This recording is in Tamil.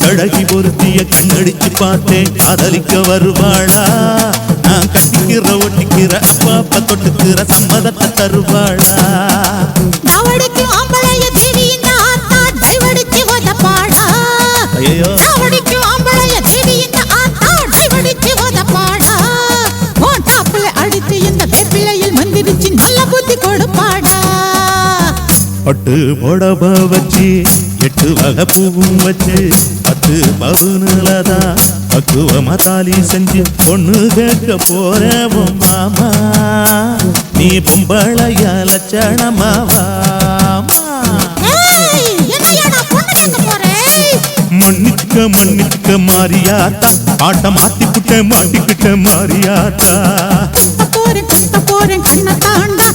கழகி பொருத்திய கண்ணடிச்சு பார்த்தேன். காதலிக்க வருவாளா? நான் கட்டிக்கிற ஒட்டிக்கிற அப்பா தொட்டுக்கிற சம்மதத்தை தருவாளா? ஐயோ பட்டு புடவ வச்சு எட்டு வகை பூவும் வச்சு பத்து பவுனுலதான் பக்குவமா தாலி செஞ்சு பொண்ணு கேட்க உன் மாமா. நீ பொம்பளைய லட்சணமாவா மன்னிச்சுக்க மன்னிச்சுக்க மாறியாத்தா. ஆட்ட மாட்டிக்கிட்ட மாட்டிக்கிட்ட மாறியாத்தா. போறேன் போறேன் கண்ண தாண்டா